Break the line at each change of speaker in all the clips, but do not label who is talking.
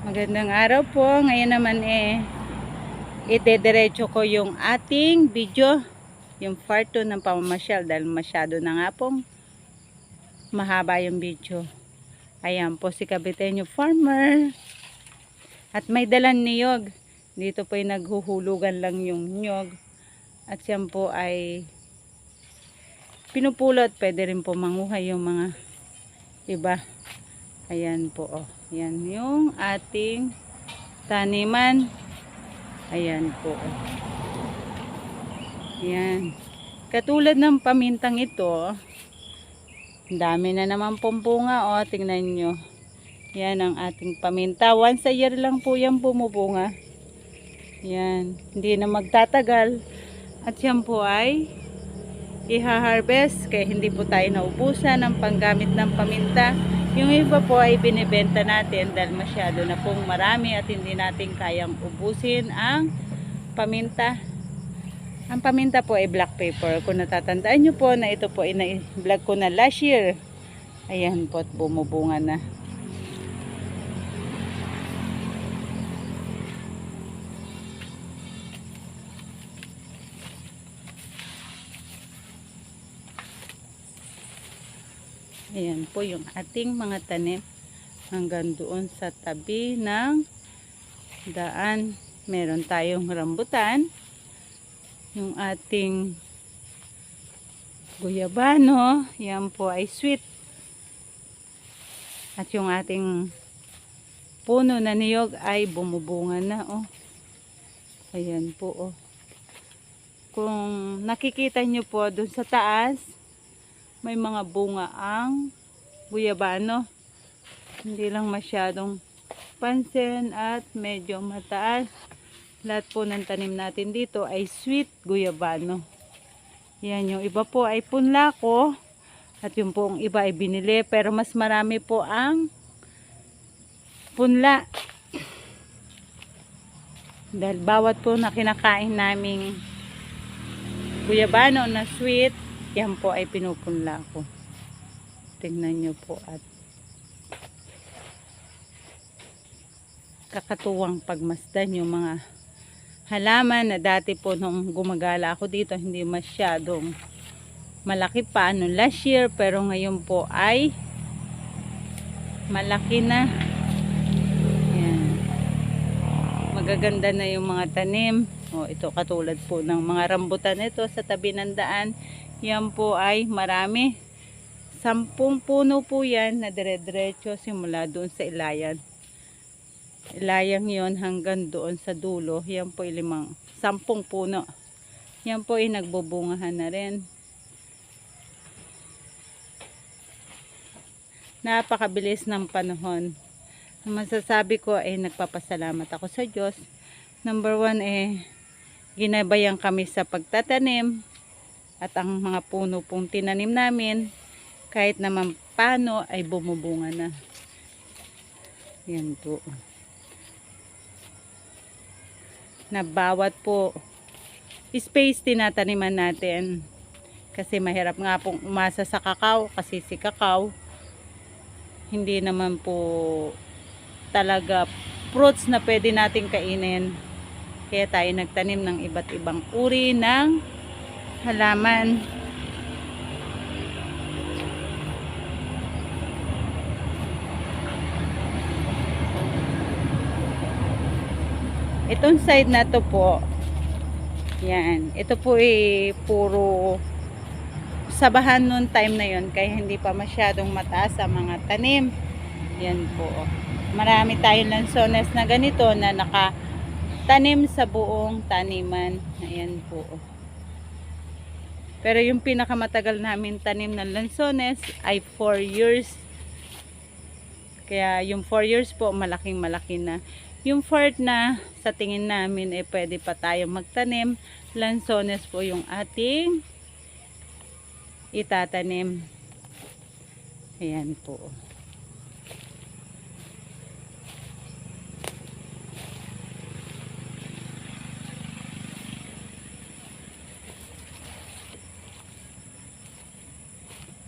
Magandang araw po. Ngayon naman eh, idediretso ko yung ating video, yung part 2 ng pamamasyal dahil masyado na nga pong mahaba yung video. Ayan po si Kabiteño Farmer. At may dalang niyog. Dito po ay naghuhulugan lang yung niyog. At yan po ay pinupulot. Pwede rin po manguhay yung mga iba. Ayan po oh. Yan yung ating taniman. Ayan po. oh. Yan. Katulad ng pamintang ito, dami na naman pong bunga. O, tingnan nyo. Yan ang ating paminta. Once a year lang po yan bumubunga. Yan. Hindi na magtatagal. At yan po ay iha-harvest kaya hindi po tayo naubusan ng panggamit ng paminta. Yung iba po ay binibenta natin dahil masyado na pong marami at hindi natin kayang ubusin ang paminta. Ang paminta po ay black pepper. Kung natatandaan nyo po na ito po ay na-vlog ko na last year. Ayan po at bumubunga na. Ayan po yung ating mga tanim hanggang doon sa tabi ng daan. Meron tayong rambutan. Yung ating guyabano, yan po ay sweet. At yung ating puno na niyog ay bumubunga na oh. Ayan po oh. Kung nakikita nyo po doon sa taas, may mga bunga ang guyabano. Hindi lang masyadong pansin at medyo mataas. Lahat po ng tanim natin dito ay sweet guyabano. Yan yung iba po ay punlako at yung po iba ay binili pero mas marami po ang punla. Dahil bawat po na kinakain naming guyabano na sweet yan po ay pinupunla ko. Tingnan nyo po at kakatuwang pagmasdan yung mga halaman na dati po nung gumagala ako dito hindi masyadong malaki pa nung last year pero ngayon po ay malaki na. Yan. Magaganda na yung mga tanim. O, ito katulad po ng mga rambutan ito sa tabi ng daan. Yan po ay marami. Sampung puno po yan na dire-diretso simula doon sa ilayan. Ilayang yon hanggang doon sa dulo. Yan po ay limang, sampung puno. Yan po ay nagbubungahan na rin. Napakabilis ng panahon. Ang masasabi ko ay nagpapasalamat ako sa Diyos. Number one eh, ginabayan kami sa pagtatanim at ang mga puno pong tinanim namin kahit naman paano ay bumubunga na. Yan po. Na bawat po space tinataniman natin. Kasi mahirap nga pong umasa sa kakao kasi si kakao hindi naman po talaga fruits na pwede nating kainin. Kaya tayo nagtanim ng iba't ibang uri ng halaman. Itong side na to po, yan, ito po ay puro sabahan noon time na yon kaya hindi pa masyadong mataas ang mga tanim. Yan po. Marami tayong lansones na ganito na nakatanim sa buong taniman. Ayan po. Pero yung pinakamatagal namin tanim ng lansones ay 4 years. Kaya yung 4 years po, malaking malaki na. Yung fourth na sa tingin namin eh pwede pa tayo magtanim. Lansones po yung ating itatanim. Ayan po.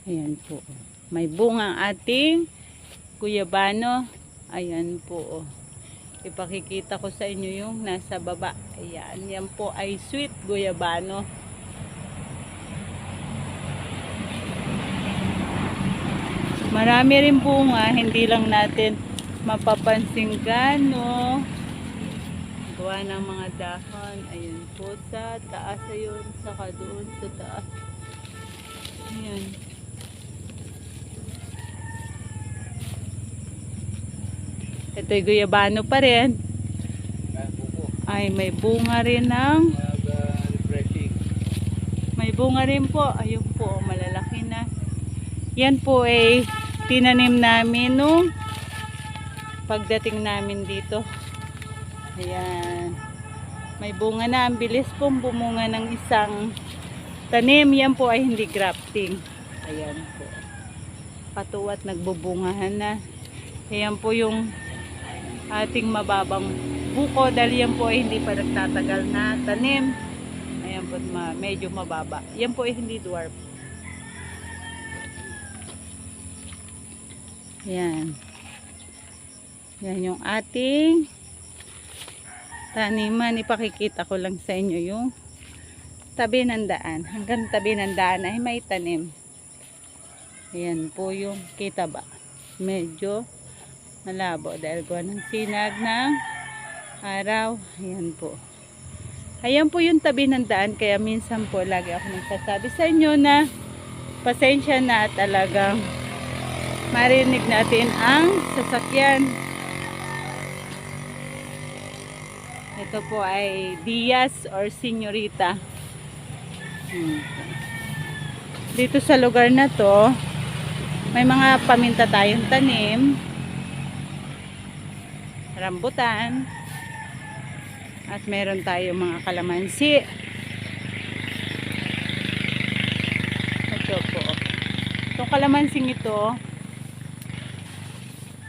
Ayan po. May bunga ang ating guyabano. Ayan po. ipakikita ko sa inyo yung nasa baba. Ayan, yan po ay sweet guyabano. Marami rin bunga, hindi lang natin mapapansin gano. Gawa ng mga dahon. Ayun po sa taas ayun, saka doon sa taas. Ayan. Ito'y guyabano pa rin. Ay, may bunga rin ng. May bunga rin po. Ayun po, malalaki na. Yan po ay tinanim namin nung pagdating namin dito. Ayan. May bunga na. Ang bilis pong bumunga ng isang tanim. Yan po ay hindi grafting. Ayan po. Patuwat nagbubungahan na. Ayan po yung ating mababang buko dahil yan po ay hindi pa nagtatagal na tanim. Ayan po, medyo mababa. Yan po ay hindi dwarf. Yan. Yan yung ating taniman. Ipakikita ko lang sa inyo yung tabi ng daan. Hanggang tabi ng daan ay may tanim. Ayan po yung kita ba. Medyo malabo dahil gawa ng sinag ng araw. Ayan po. Ayan po yung tabi ng daan. Kaya minsan po lagi ako nagsasabi sa inyo na pasensya na talagang marinig natin ang sasakyan. Ito po ay Diaz or Senyorita. Hmm. Dito sa lugar na to, may mga paminta tayong tanim. Rambutan. At meron tayong mga kalamansi. Ito po. Itong kalamansing ito,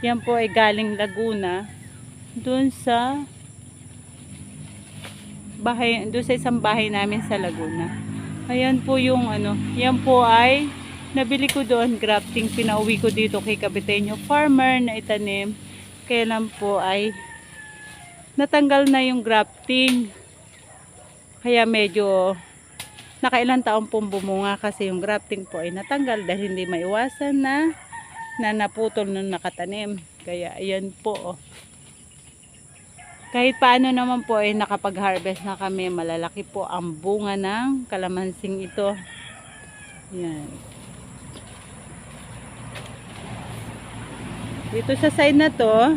yan po ay galing Laguna. Doon sa bahay, doon sa isang bahay namin sa Laguna. Ayan po yung ano, yan po ay nabili ko doon, grafting, pinauwi ko dito kay Kapitenyo Farmer na itanim. Kailan po ay natanggal na yung grafting. Kaya medyo nakailan taon pong bumunga kasi yung grafting po ay natanggal dahil hindi maiwasan na na naputol nung nakatanim. Kaya ayan po. Oh. Kahit paano naman po ay nakapag-harvest na kami, malalaki po ang bunga ng kalamansing ito. Yan. Dito sa side na to,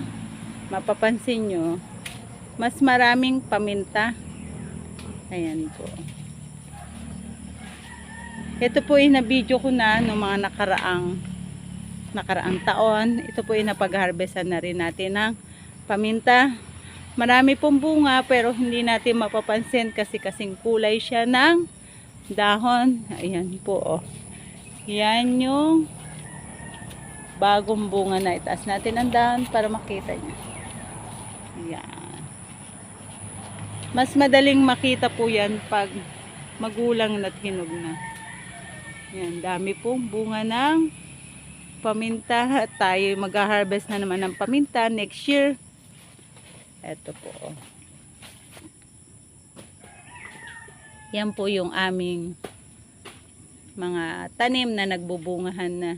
mapapansin nyo, mas maraming paminta. Ayan po. Ito po ay na-video ko na noong mga nakaraang nakaraang taon. Ito po ay napag-harvestan na rin natin ng paminta. Marami pong bunga pero hindi natin mapapansin kasi kasing kulay siya ng dahon. Ayan po oh. Yan yung bagong bunga na itaas natin ang dahon para makita niyo. Yan. Mas madaling makita po yan pag magulang na hinog na. Yan, dami pong bunga ng paminta. At tayo mag-harvest na naman ng paminta next year. Ito po. Yan po yung aming mga tanim na nagbubungahan na.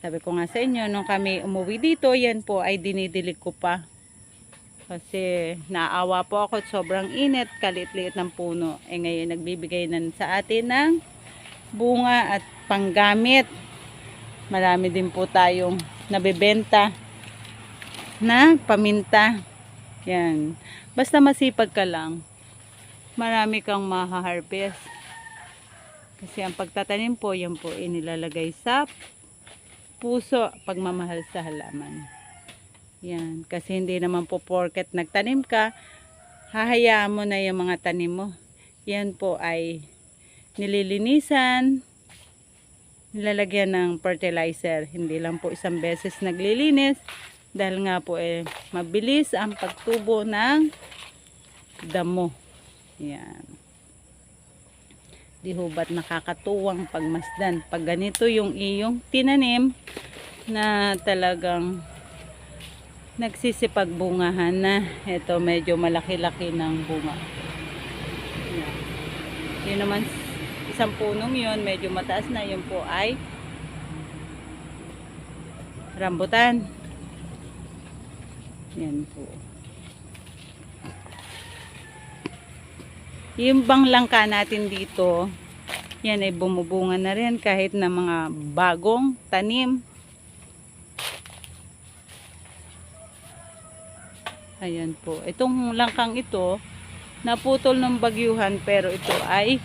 Sabi ko nga sa inyo, nung kami umuwi dito, yan po ay dinidilig ko pa. Kasi naawa po ako at sobrang init, kalit-liit ng puno. Eh ngayon nagbibigay na sa atin ng bunga at panggamit. Marami din po tayong nabebenta na paminta. Yan. Basta masipag ka lang, marami kang maha-harvest. Kasi ang pagtatanim po, yan po inilalagay sa puso pagmamahal sa halaman. Yan. Kasi hindi naman po porket nagtanim ka, hahayaan mo na yung mga tanim mo. Yan po ay nililinisan, nilalagyan ng fertilizer. Hindi lang po isang beses naglilinis. Dahil nga po eh, mabilis ang pagtubo ng damo. Yan. Di ho ba't nakakatuwang pagmasdan. Pag ganito yung iyong tinanim na talagang nagsisipagbungahan na. Ito medyo malaki-laki ng bunga. Yan. Yun naman, isang punong yun, medyo mataas na. Yun po ay rambutan. Yan po. Yung bang langka natin dito, yan ay bumubunga na rin kahit na mga bagong tanim. Ayan po. Itong langkang ito, naputol ng bagyuhan pero ito ay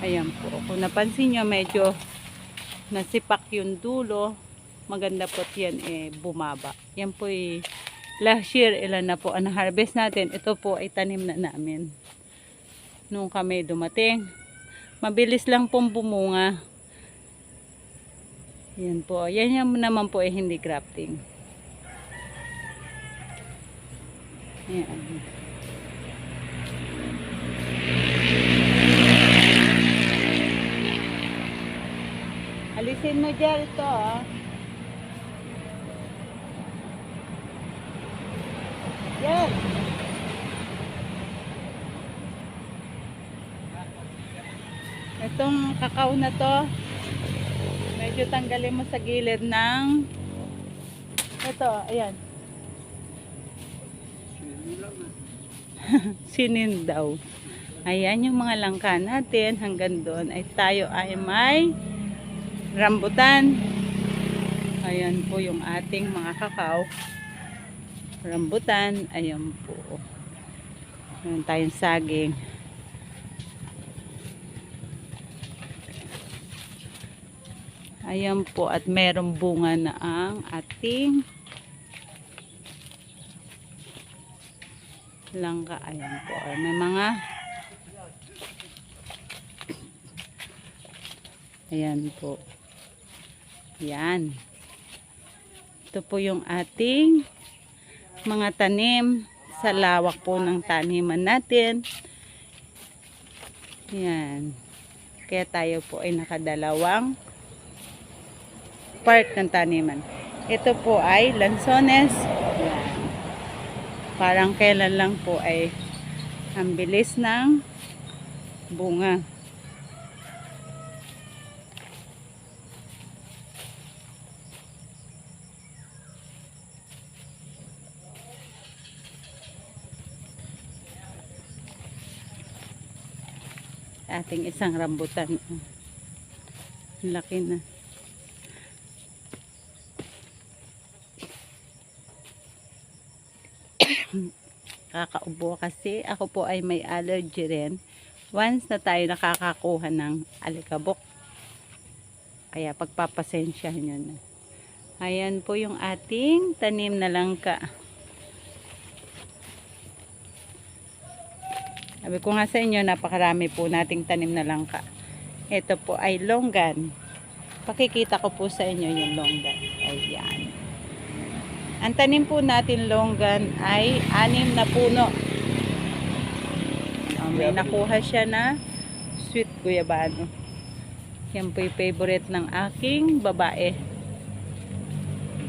ayan po. Kung napansin nyo, medyo nasipak yung dulo. Maganda po yan eh, bumaba. Yan po eh, last year, ilan na po ang harvest natin. Ito po ay tanim na namin. Nung kami dumating. Mabilis lang pong bumunga. Yan po. Yan naman po ay hindi grafting. Yan. Alisin mo dyan ito ah. Yan. Itong kakao na to, medyo tanggalin mo sa gilid ng ito, ayan. Sinin daw. Ayan yung mga langka natin. Hanggang doon ay tayo ay may rambutan. Ayan po yung ating mga kakao. Rambutan. Ayan po. Ayan tayong saging. Ayan po at merong bunga na ang ating langka. Ayan po. Ay, May mga Ayan po. Yan. Ito po yung ating mga tanim sa lawak po ng taniman natin. Yan. Kaya tayo po ay nakadalawang part ng taniman. Ito po ay lansones. Parang kailan lang po ay ang bilis ng bunga. Ating isang rambutan. Laki na. kakaubo kasi ako po ay may allergy rin once na tayo nakakakuha ng alikabok kaya pagpapasensyahan nyo na ayan po yung ating tanim na langka sabi ko nga sa inyo napakarami po nating tanim na langka ito po ay longgan pakikita ko po sa inyo yung longgan ayan ang tanim po natin longgan ay anim na puno. Oh, may nakuha siya na sweet guyabano. Yan po yung favorite ng aking babae.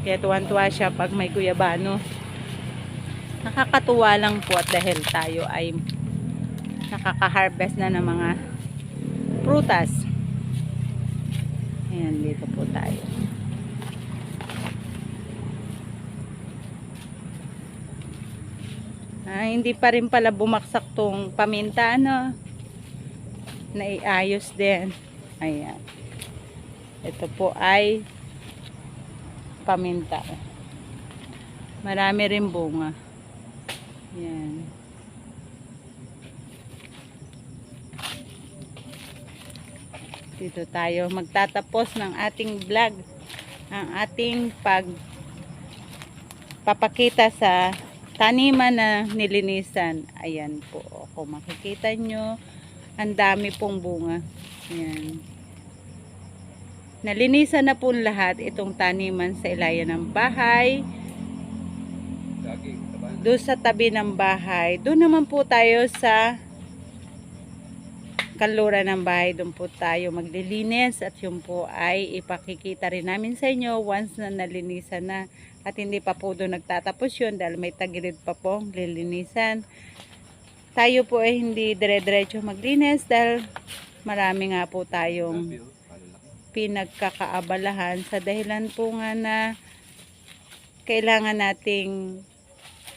Kaya tuwan-tuwa siya pag may guyabano. Nakakatuwa lang po at dahil tayo ay nakaka-harvest na ng mga prutas. Ayan, dito po tayo. Ah, hindi pa rin pala bumaksak tong paminta, ano? Naiayos din. Ayan. Ito po ay paminta. Marami rin bunga. Ayan. Dito tayo magtatapos ng ating vlog. Ang ating pag papakita sa taniman na nilinisan. Ayan po. Kung makikita nyo, ang dami pong bunga. Ayan. Nalinisan na po lahat itong taniman sa ilayan ng bahay. Doon sa tabi ng bahay. Doon naman po tayo sa kalura ng bahay. Doon po tayo maglilinis at yun po ay ipakikita rin namin sa inyo once na nalinisan na At hindi pa po doon nagtatapos yun dahil may tagilid pa po lilinisan. Tayo po ay hindi dire-diretso maglinis dahil marami nga po tayong pinagkakaabalahan sa dahilan po nga na kailangan nating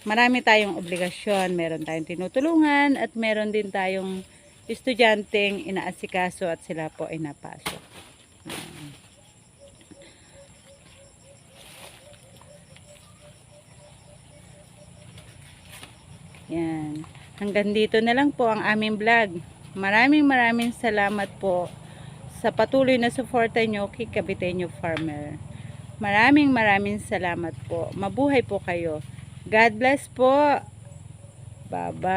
marami tayong obligasyon. Meron tayong tinutulungan at meron din tayong estudyanteng inaasikaso at sila po ay napasok. Yan. Hanggang dito na lang po ang aming vlog. Maraming maraming salamat po sa patuloy na suporta nyo kay Kabiteño Farmer. Maraming maraming salamat po. Mabuhay po kayo. God bless po. Bye-bye.